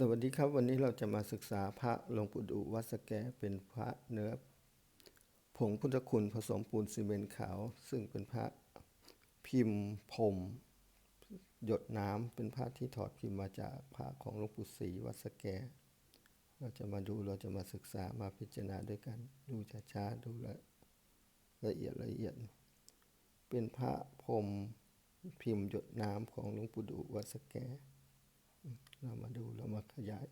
สวัสดีครับวันนี้เราจะมาศึกษาพระหลวงปู่ดูวัดสแกเป็นพระเนื้อผงพุทธคุณผสมปูนซีเมนต์ขาว ซึ่งเป็นพระพิมพ์พรมหยดน้ำเป็นพระที่ถอดพิมพ์มาจากพระของหลวงปู่ศรีวัดสแก เราจะมาดูเราจะมาศึกษามาพิจารณาด้วยกัน ดูช้าๆดูละละเอียดละเอียด เป็นพระพรมพิมพ์หยดน้ำของหลวงปู่ดูวัดสแก เรามาดูเรามาขยาย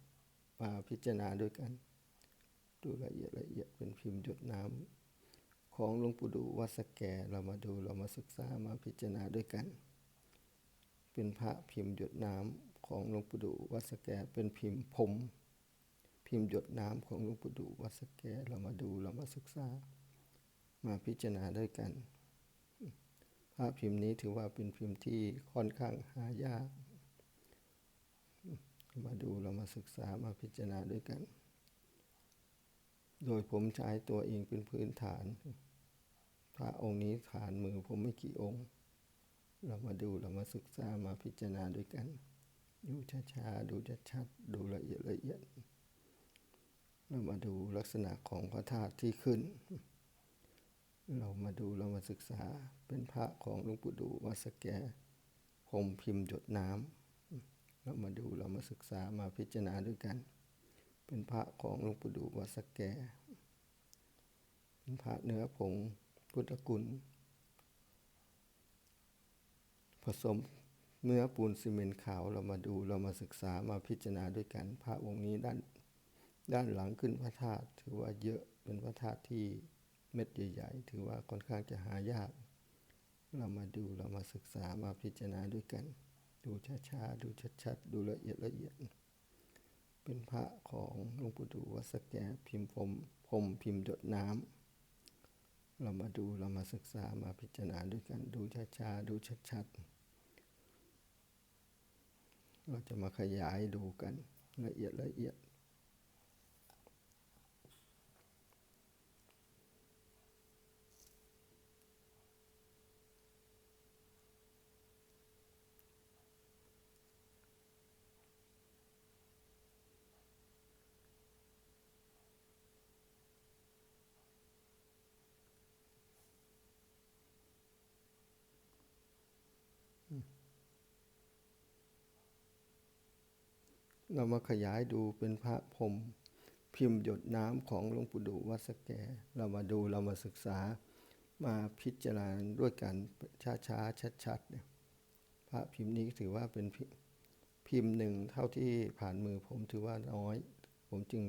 มาพิจารณาด้วยกัน ดูละเอียดละเอียดเป็นพิมพ์หยดน้ำของหลวงปู่ดูวัดสแกเรามาดูเรามาศึกษามาพิจารณาด้วยกัน เป็นพระพิมพ์หยดน้ำของหลวงปู่ดูวัดสแกเป็นพิมพ์ผมพิมพ์หยดน้ำของหลวงปู่ดูวัดสแกเรามาดูเรามาศึกษา มาพิจารณาด้วยกันพระพิมพ์นี้ถือว่าเป็นพิมพ์ที่ค่อนข้างหายาก มาดูเรามาศึกษามาพิจารณาด้วยกัน โดยผมใช้ตัวเองเป็นพื้นฐาน พระองค์นี้ฐานมือผมไม่กี่องค์ เรามาดูเรามาศึกษามาพิจารณาด้วยกัน ดูช้าๆดูชัดๆดูละเอียดละเอียด เรามาดูลักษณะของพระธาตุที่ขึ้น เรามาดูเรามาศึกษาเป็นพระของหลวงปู่ดูวัดสแกผมพิมพ์หยดน้ำ เรามาดูเรามาศึกษามาพิจารณาด้วยกัน เป็นพระของหลวงปู่ดูวัดสแก เป็นพระเนื้อผงพุทธกุล ผสมเนื้อปูนซีเมนต์ขาวเรามาดูเรามาศึกษามาพิจารณาด้วยกัน พระองค์นี้ด้านด้านหลังขึ้นพระธาตุถือว่าเยอะเป็นพระธาตุที่เม็ดใหญ่ๆ ถือว่าค่อนข้างจะหายาก เรามาดูเรามาศึกษามาพิจารณาด้วยกัน ดูช้าๆ ดูชัดๆ ดูละเอียดละเอียด เป็นพระของหลวงปู่ดูวัดสแกพิมพ์ผมผมพิมพ์หยดน้ำ เรามาดูเรามาศึกษามาพิจารณาด้วยกันดูช้าๆ ดูชัดๆ เราจะมาขยายดูกันละเอียดละเอียด เรามาขยายดูเป็นพระพรมพิมพ์หยดน้ำของหลวงปู่ดูวัดสแก เรามาดูเรามาศึกษามาพิจารณาด้วยกันช้าๆชัดๆเนี่ยพระพิมพ์นี้ถือว่าเป็นพิมพ์หนึ่งเท่าที่ผ่านมือผมถือว่าน้อย ผมจึง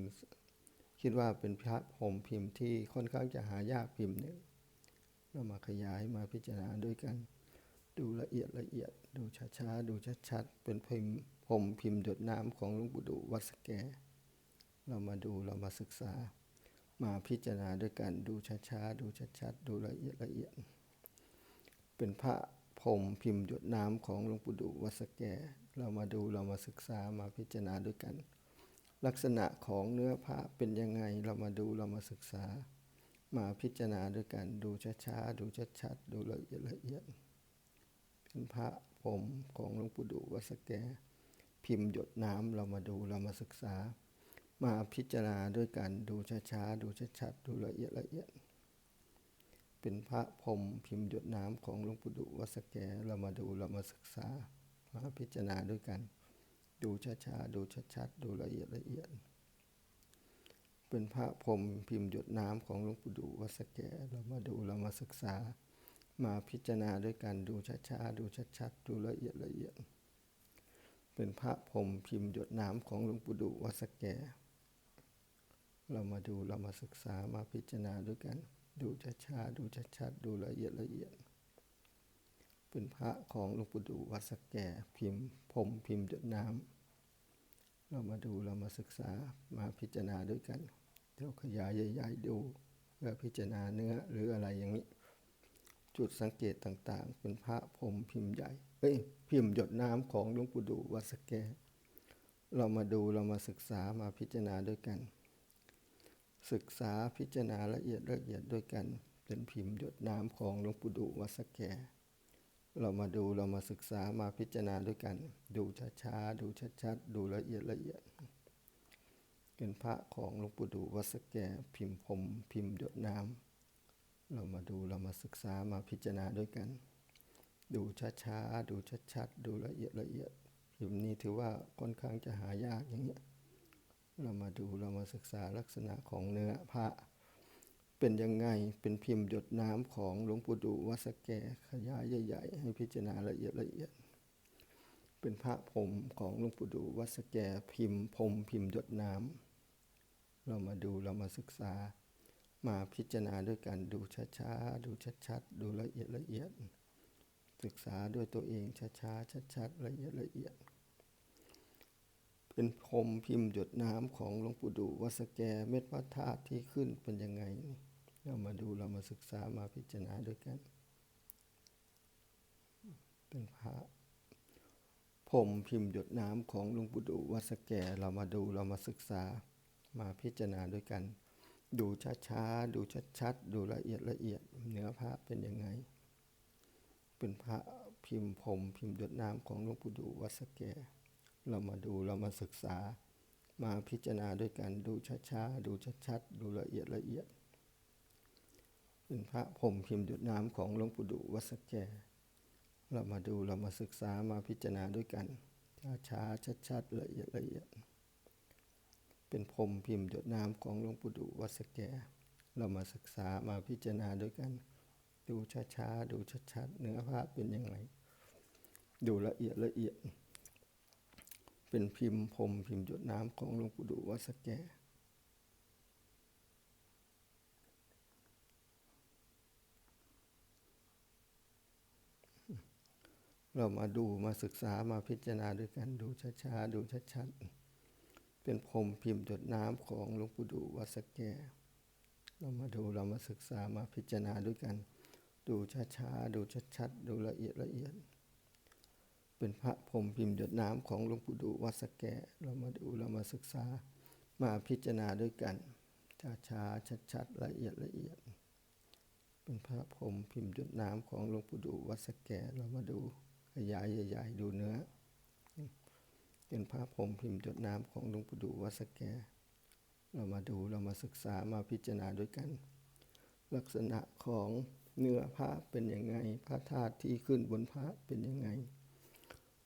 คิดว่าเป็นพระพรมพิมพ์ที่ค่อนข้างจะหายากพิมพ์หนึ่งเรามาขยายมาพิจารณาด้วยกัน ดูละเอียดละเอียดดูช้าๆดูชัดๆเป็นพิมพ์ ผมพิมพ์หยดน้ำของหลวงปู่ดูวัดสแก เรามาดูเรามาศึกษา มาพิจารณาด้วยกันดูช้าๆดูชัดๆดูละเอียดละเอียด เป็นพระพรมพิมพ์หยดน้ำของหลวงปู่ดูวัดสแก เรามาดูเรามาศึกษามาพิจารณาด้วยกัน ลักษณะของเนื้อพระเป็นยังไงเรามาดูเรามาศึกษา มาพิจารณาด้วยกันดูช้าๆดูชัดๆดูละเอียดละเอียด เป็นพระผมของหลวงปู่ดูวัดสแก พิมพ์หยดน้ำเรามาดูเรามาศึกษา มาพิจารณาด้วยกันดูช้าๆดูชัดๆดูละเอียดละเอียด เป็นพระพรมพิมพ์หยดน้ำของหลวงปู่ดูวัสแกเรามาดูเรามาศึกษา มาพิจารณาด้วยกัน ดูช้าๆดูชัดๆดูละเอียดละเอียด เป็นพระพรมพิมพ์หยดน้ำของหลวงปู่ดูวัสแกเรามาดูเรามาศึกษา มาพิจารณาด้วยกันดูช้าๆดูชัดๆดูละเอียดละเอียด เป็นพระพรมพิมพ์หยดน้ำของหลวงปู่ดูวัดสแก เรามาดูเรามาศึกษามาพิจารณาด้วยกัน ดูช้าๆดูชัดๆดูละเอียดละเอียด เป็นพระของหลวงปู่ดูวัดสแก พิมพ์ผมพิมพ์หยดน้ำเรามาดูเรามาศึกษามาพิจารณาด้วยกันเดี๋ยวขยายใหญ่ๆดูเพื่อพิจารณาเนื้อหรืออะไรอย่างนี้ จุดสังเกตต่างๆ เป็นพระพรมพิมพ์ใหญ่เอ้ยพิมพ์หยดน้ำของหลวงปู่ดูวัดสแก เรามาดูเรามาศึกษามาพิจารณาด้วยกัน ศึกษาพิจารณาละเอียดละเอียดด้วยกัน เป็นพิมพ์หยดน้ำของหลวงปู่ดูวัดสแก เรามาดูเรามาศึกษามาพิจารณาด้วยกัน ดูช้าๆดูชัดๆดูละเอียดละเอียดเป็นพระของหลวงปู่ดูวัดสแก พิมพ์พรมพิมพ์หยดน้ำ เรามาดูเรามาศึกษามาพิจารณาด้วยกัน ดูช้าๆ ดูชัดๆ ดูละเอียดละเอียดพิมพ์นี้ถือว่าค่อนข้างจะหายากอย่างเงี้ย เรามาดูเรามาศึกษาลักษณะของเนื้อพระเป็นยังไง เป็นพิมพ์หยดน้ำของหลวงปู่ดูวัสแกขยายใหญ่ๆ ให้พิจารณาละเอียดละเอียด เป็นพระพรมของหลวงปู่ดูวัสแกพิมพ์พรมพิมพ์หยดน้ำเรามาดูเรามาศึกษา มาพิจารณาด้วยกันดูช้าๆ ดูชัดๆ ดูละเอียดละเอียด ศึกษาด้วยตัวเองช้าๆ ชัดๆ ละเอียดละเอียด เป็นพรมพิมพ์หยดน้ำของหลวงปู่ดูวัดสแกเม็ดพระธาตุที่ขึ้นเป็นยังไงนี่เรามาดูเรามาศึกษามาพิจารณาด้วยกัน เป็นพระพรมพิมพ์หยดน้ำของหลวงปู่ดูวัดสแกเรามาดูเรามาศึกษามาพิจารณาด้วยกัน ดูช้าๆ ดูชัดๆ ดูละเอียดละเอียด เนื้อพระเป็นยังไง เป็นพระพิมพ์พรมพิมพ์หยดน้ำของหลวงปู่ดูวัดสแก เรามาดูเรามาศึกษา มาพิจารณาด้วยกันดูช้าๆ ดูชัดๆ ดูละเอียดละเอียด เป็นพระพรหมพิมพ์หยดน้ำของหลวงปู่ดูวัดสแก เรามาดูเรามาศึกษามาพิจารณาด้วยกัน ช้าๆ ชัดๆ ละเอียดละเอียด เป็นพรมพิมพ์หยดน้ำของหลวงปู่ดูวัดสแก เรามาศึกษามาพิจารณาด้วยกัน ดูช้าๆ ดูชัดๆ เนื้อพระเป็นยังไงดูละเอียดละเอียด เป็นพิมพ์พรมพิมพ์หยดน้ำของหลวงปู่ดูวัดสแกเรามาดูมาศึกษามาพิจารณาด้วยกันดูช้าๆดูชัดๆ เป็นพรมพิมพ์หยดน้ำของหลวงปู่ดูวัดสแก เรามาดูเรามาศึกษามาพิจารณาด้วยกัน ดูช้าๆดูชัดๆดูละเอียดละเอียด เป็นพระพรมพิมพ์หยดน้ำของหลวงปู่ดูวัดสแก เรามาดูเรามาศึกษามาพิจารณาด้วยกันช้าๆชัดๆละเอียดละเอียด เป็นพระพรมพิมพ์หยดน้ำของหลวงปู่ดูวัดสแก เรามาดูขยายใหญ่ๆดูเนื้อ เป็นพระพรมพิมพ์หยดน้ำของหลวงปู่ดูวัดสแก เรามาดูเรามาศึกษามาพิจารณาด้วยกัน ลักษณะของเนื้อพระเป็นยังไง พระธาตุที่ขึ้นบนพระเป็นยังไง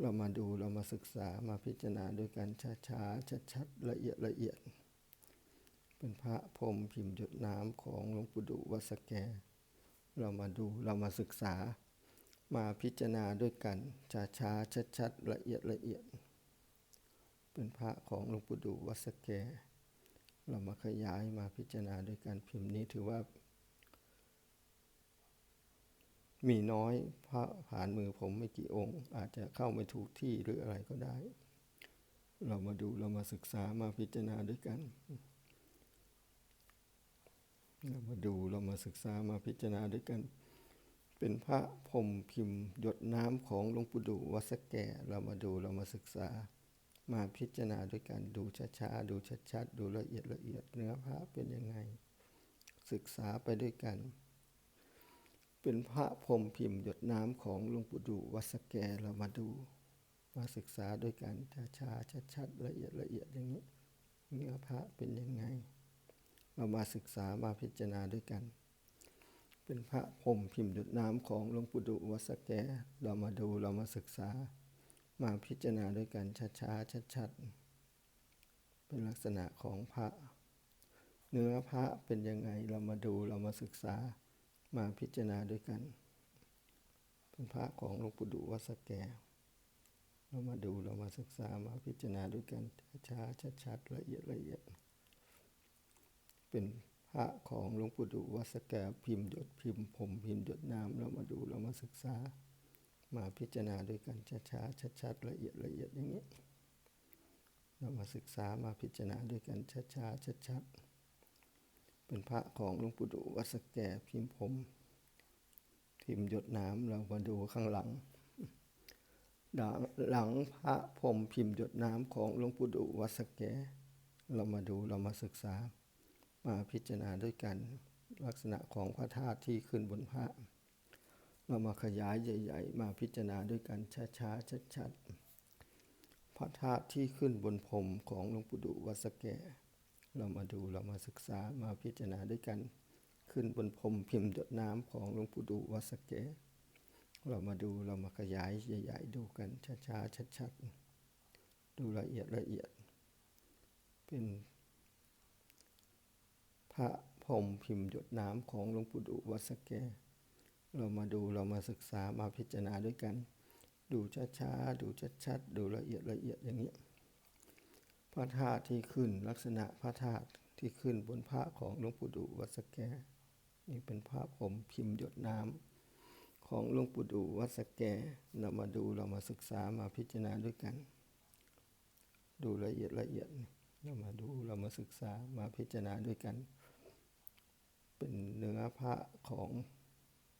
เรามาดูเรามาศึกษามาพิจารณาด้วยกันช้าๆชัดๆละเอียดละเอียด เป็นพระพรมพิมพ์หยดน้ำของหลวงปู่ดูวัดสแก เรามาดูเรามาศึกษา มาพิจารณาด้วยกันช้าๆชัดๆละเอียดละเอียด เป็นพระของหลวงปู่ดูวัสแก เรามาขยายมาพิจารณาด้วยกันพิมพ์นี้ถือว่า มีน้อยพระผ่านมือผมไม่กี่องค์ อาจจะเข้าไม่ถูกที่หรืออะไรก็ได้ เรามาดูเรามาศึกษามาพิจารณาด้วยกัน เรามาดูเรามาศึกษามาพิจารณาด้วยกัน เป็นพระพรมพิมพ์หยดน้ำของหลวงปู่ดูวัสแก เรามาดูเรามาศึกษา มาพิจารณาด้วยกันดูช้าๆ ดูชัดๆ ดูละเอียดละเอียดเนื้อพระเป็นยังไง ศึกษาไปด้วยกัน เป็นพระพรมพิมพ์หยดน้ำของหลวงปู่ดูวัดสแกเรามาดู มาศึกษาด้วยกันช้าๆชัดๆละเอียดละเอียดอย่างนี้เนื้อพระเป็นยังไง เรามาศึกษามาพิจารณาด้วยกัน เป็นพระพรมพิมพ์หยดน้ำของหลวงปู่ดูวัดสแกเรามาดูเรามาศึกษา มาพิจารณาด้วยกันช้าๆชัดๆ เป็นลักษณะของพระ เนื้อพระเป็นยังไงเรามาดูเรามาศึกษามาพิจารณาด้วยกัน เป็นพระของหลวงปู่ดูวัสแกเรามาดูเรามาศึกษามาพิจารณาด้วยกันช้าๆชัดๆละเอียดละเอียด เป็นพระของหลวงปู่ดูวัสแกพิมพ์หยดพิมพ์ผมพิมพ์หยดน้ำเรามาดูเรามาศึกษา มาพิจารณาด้วยกันช้าๆชัดๆละเอียดละเอียดอย่างนี้เรามาศึกษามาพิจารณาด้วยกันช้าๆชัดๆเป็นพระของหลวงปู่ดูวัดสแกพิมพ์ผมพิมพ์หยดน้ำเรามาดูข้างหลังหลังพระพรมพิมพ์หยดน้ำของหลวงปู่ดูวัดสแกเรามาดูเรามาศึกษา มาพิจารณาด้วยกัน ลักษณะของพระธาตุที่ขึ้นบนพระ เรามาขยายใหญ่ ๆ มาพิจารณาด้วยกันช้าๆชัดๆพระธาตุที่ขึ้นบนพรมของหลวงปู่ดูวัดสแก เรามาดูเรามาศึกษามาพิจารณาด้วยกัน ขึ้นบนพรมพิมพ์หยดน้ำของหลวงปู่ดูวัดสะเกเรามาดูเรามาขยายใหญ่ ๆ ดูกันช้าๆชัดๆดูละเอียดละเอียด เป็นพระพรมพิมพ์หยดน้ำของหลวงปู่ดูวัดสแก เรามาดูเรามาศึกษามาพิจารณาด้วยกัน ดูช้าๆดูชัดๆดูละเอียดละเอียดอย่างนี้พระธาตุที่ขึ้นลักษณะพระธาตุที่ขึ้นบนพระของหลวงปู่ดูวัดสแก นี่เป็นพระพรหมพิมพ์หยดน้ำของหลวงปู่ดูวัดสแกเรามาดูเรามาศึกษามาพิจารณาด้วยกัน ดูละเอียดละเอียดเรามาดูเรามาศึกษามาพิจารณาด้วยกัน เป็นเนื้อพระของ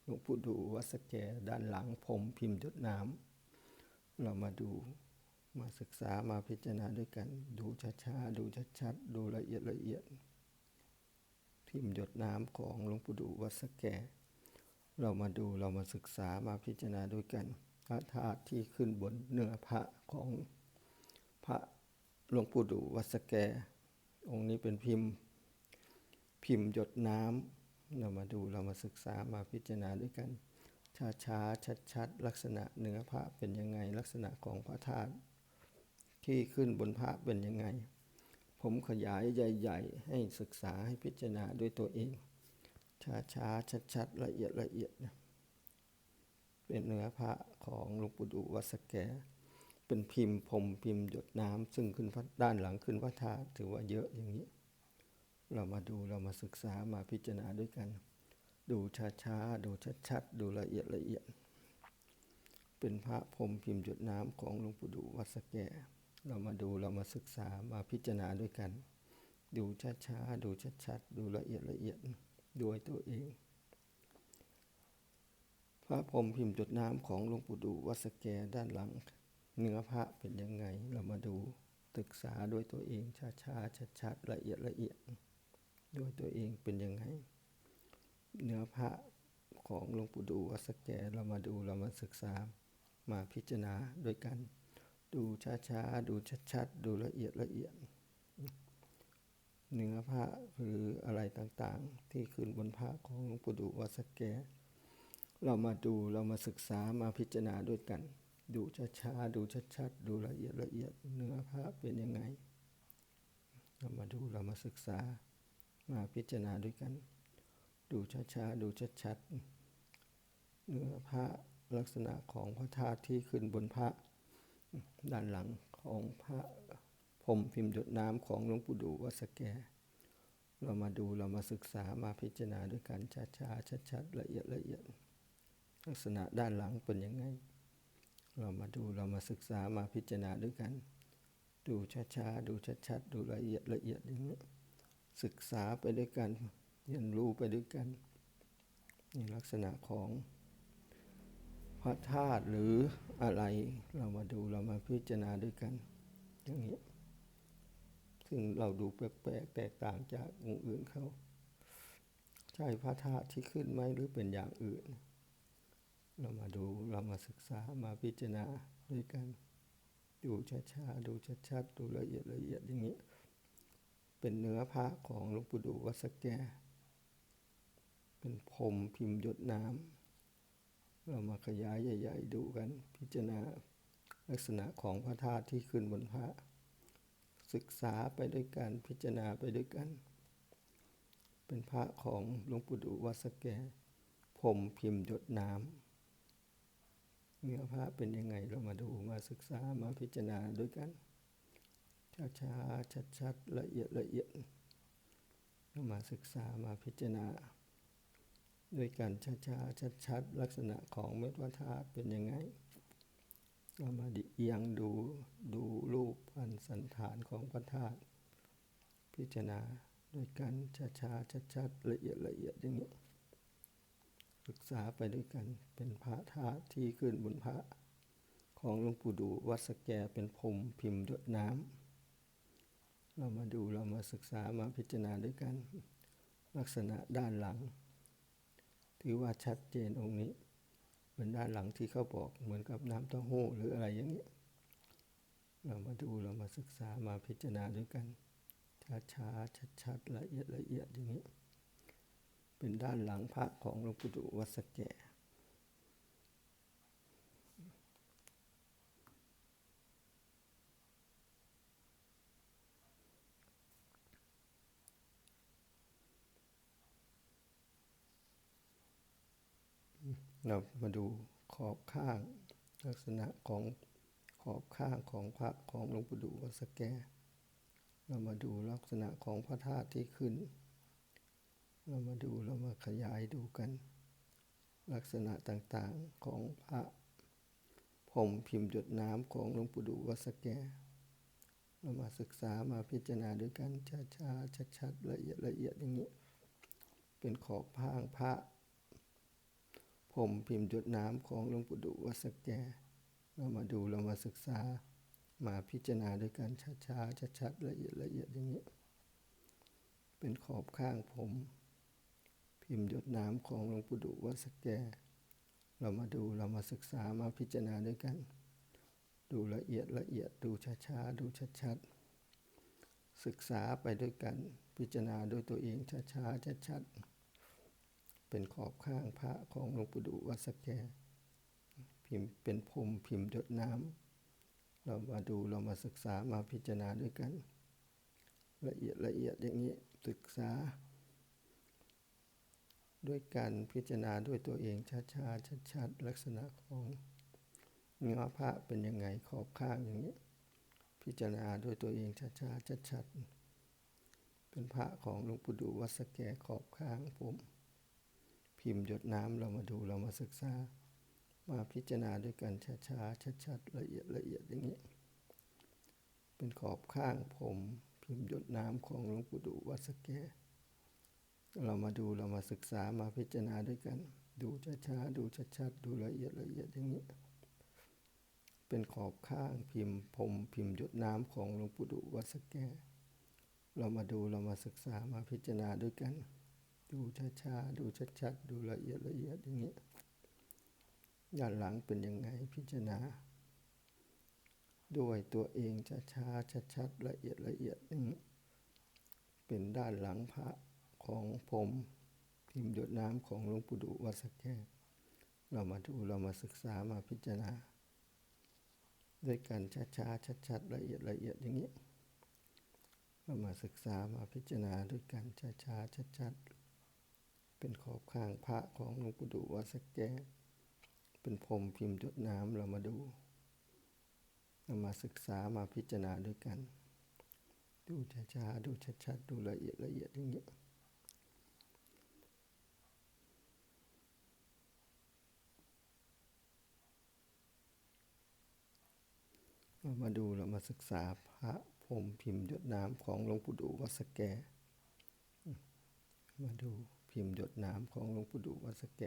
หลวงปู่ดูวัดสแกด้านหลังผมพิมพ์หยดน้ำเรามาดูมาศึกษามาพิจารณาด้วยกัน ดูช้าๆดูชัดๆดูละเอียดละเอียด พิมพ์หยดน้ำของหลวงปู่ดูวัดสแก เรามาดูเรามาศึกษามาพิจารณาด้วยกันพระธาตุที่ขึ้นบนเนื้อพระของพระหลวงปู่ดูวัดสแก องค์นี้เป็นพิมพ์ พิมพ์หยดน้ำ เรามาดูเรามาศึกษามาพิจารณาด้วยกัน ช้าช้าชัดชัดๆ ลักษณะเนื้อพระเป็นยังไง ลักษณะของพระธาตุที่ขึ้นบนพระเป็นยังไง ผมขยายใหญ่ ๆ ให้ศึกษาให้พิจารณาด้วยตัวเอง ช้าช้าชัดชัดๆ ละเอียดละเอียดนะเป็นเนื้อพระของหลวงปู่ดูวัสแก เป็นพิมพ์ผมพิมพ์หยดน้ำซึ่งขึ้นด้านหลังขึ้นพระธาตุถือว่าเยอะอย่างนี้ เรามาดูเรามาศึกษามาพิจารณาด้วยกัน ดูช้าๆ ดูชัดๆ ดูละเอียดละเอียด เป็นพระพรมพิมพ์หยดน้ำของหลวงปู่ดูวัดสแก เรามาดูเรามาศึกษามาพิจารณาด้วยกัน ดูช้าๆ ดูชัดๆ ดูละเอียดละเอียดด้วยตัวเอง พระพรมพิมพ์หยดน้ำของหลวงปู่ดูวัดสแกด้านหลัง เนื้อพระเป็นยังไงเรามาดูศึกษาด้วยตัวเองช้าๆชัดๆละเอียดละเอียด ด้วยตัวเองเป็นยังไง เนื้อพระของหลวงปู่ดูวัดสแกเรามาดูเรามาศึกษามาพิจารณาด้วยกัน ดูช้าๆ ดูชัดๆ ดูละเอียดละเอียด เนื้อพระหรืออะไรต่างๆ ที่ขึ้นบนพระของหลวงปู่ดูวัดสแก เรามาดูเรามาศึกษามาพิจารณาด้วยกัน ดูช้าๆ ดูชัดๆ ดูละเอียดละเอียด เนื้อพระเป็นยังไง เรามาดูเรามาศึกษา มาพิจารณาด้วยกัน ดูช้าๆ ดูชัดๆ เนื้อพระลักษณะของพระธาตุที่ขึ้นบนพระด้านหลังของพระพรมพิมพ์หยดน้ำของหลวงปู่ดูวัดสแก เรามาดูเรามาศึกษามาพิจารณาด้วยกันช้าๆชัดๆละเอียดละเอียด ลักษณะด้านหลังเป็นยังไง เรามาดูเรามาศึกษามาพิจารณาด้วยกัน ดูช้าๆดูชัดๆดูละเอียดละเอียดอย่างนี้ ศึกษาไปด้วยกันเรียนรู้ไปด้วยกันนี่ลักษณะของพระธาตุหรืออะไรเรามาดูเรามาพิจารณาด้วยกันอย่างนี้ซึ่งเราดูแปลกๆแตกต่างจากองค์อื่นเขาใช่พระธาตุที่ขึ้นไหมหรือเป็นอย่างอื่น เรามาดูเรามาศึกษามาพิจารณาด้วยกัน ดูช้าๆดูชัดๆดูละเอียดละเอียดอย่างนี้ เป็นเนื้อพระของหลวงปู่ดูวัดสแก เป็นพรมพิมพ์หยดน้ำ เรามาขยายใหญ่ๆดูกัน พิจารณาลักษณะของพระธาตุที่ขึ้นบนพระ ศึกษาไปด้วยกันพิจารณาไปด้วยกัน เป็นพระของหลวงปู่ดูวัดสแก พรมพิมพ์หยดน้ำเนื้อพระเป็นยังไงเรามาดูมาศึกษามาพิจารณาด้วยกัน ช้าๆชัดๆละเอียดละเอียดเรามาศึกษามาพิจารณา ด้วยกันช้าๆชัดๆลักษณะของเม็ดวัฏธาตุเป็นยังไงเรามาดิเอียงดูดูรูปพันสันฐานของพระธาตุพิจารณาด้วยกันช้าๆชัดๆละเอียดละเอียดอย่างนี้ศึกษาไปด้วยกันเป็นพระธาตุที่ขึ้นบนพระของหลวงปู่ดูวัดสแกเป็นพรมพิมพ์หยน้ำ เรามาดูเรามาศึกษามาพิจารณาด้วยกันลักษณะด้านหลัง ถือว่าชัดเจนองค์นี้เหมือนด้านหลังที่เขาบอกเหมือนกับน้ำเต้าหู้หรืออะไรอย่างนี้เรามาดูเรามาศึกษามาพิจารณาด้วยกันช้าช้าชัดชัดละเอียดละเอียดอย่างนี้ เป็นด้านหลังพระของหลวงปู่ดูวัดสะแก เรามาดูขอบข้างลักษณะของขอบข้างของพระของหลวงปู่ดูวัสแก เรามาดูลักษณะของพระธาตุที่ขึ้น เรามาดูเรามาขยายดูกัน ลักษณะต่างๆของพระผมพิมพ์หยดน้ำของหลวงปู่ดูวัสแก เรามาศึกษามาพิจารณาด้วยกันช้าๆชัดๆละเอียดละเอียดอย่างนี้ เป็นขอบข้างพระ ผมพิมพ์หยดน้ำของหลวงปู่ดูวัดสแก เรามาดูเรามาศึกษา มาพิจารณาด้วยกันช้าๆชัดๆละเอียดละเอียดอย่างนี้เป็นขอบข้างผม พิมพ์หยดน้ำของหลวงปู่ดูวัดสแก เรามาดูเรามาศึกษามาพิจารณาด้วยกัน ดูละเอียดละเอียดดูช้าๆดูชัดๆศึกษาไปด้วยกันพิจารณาด้วยตัวเองช้าๆชัดๆ เป็นขอบข้างพระของหลวงปู่ดูวัดสแก พิมพ์เป็นพรมพิมพ์หยดน้ำเรามาดูเรามาศึกษามาพิจารณาด้วยกัน ละเอียดละเอียดอย่างนี้ศึกษา ด้วยการพิจารณาด้วยตัวเองช้าๆชัดๆลักษณะของเนื้อพระเป็นยังไงขอบข้างอย่างนี้ พิจารณาด้วยตัวเองช้าๆชัดๆเป็นพระของหลวงปู่ดูวัดสแกขอบข้างผม พิมพ์หยดน้ำเรามาดูเรามาศึกษา มาพิจารณาด้วยกันช้าๆชัดๆละเอียดละเอียดอย่างนี้ เป็นขอบข้างผมพิมพ์หยดน้ำของหลวงปู่ดูวัดสแกเรามาดูเรามาศึกษามาพิจารณาด้วยกัน ดูช้าๆดูชัดๆดูละเอียดละเอียดอย่างนี้ เป็นขอบข้างพิมพ์ผมพิมพ์หยดน้ำของหลวงปู่ดูวัดสแกเรามาดูเรามาศึกษามาพิจารณาด้วยกัน ดูช้าๆดูชัดๆดูละเอียดละเอียดอย่างนี้ด้านหลังเป็นยังไงพิจารณา ด้วยตัวเองช้าๆชัดๆละเอียดละเอียดอย่างนี้เป็นด้านหลังพระของผมพิมพ์หยดน้ำของหลวงปู่ดูวัดสแกเรามาดูเรามาศึกษามาพิจารณา ด้วยกันช้าๆชัดๆละเอียดละเอียดอย่างนี้เรามาศึกษามาพิจารณาด้วยกันช้าๆชัดๆ เป็นขอบข้างพระของหลวงปู่ดูวัดสแกเป็นพรมพิมพ์หยดน้ำเรามาดูเรามาศึกษามาพิจารณาด้วยกัน ดูช้าๆดูชัดๆดูละเอียดละเอียดอย่างนี้เรามาดูเรามาศึกษาพระพรมพิมพ์หยดน้ำของหลวงปู่ดูวัดสแก มาดู พิมพ์หยดน้ำของหลวงปู่ดูวัดสแก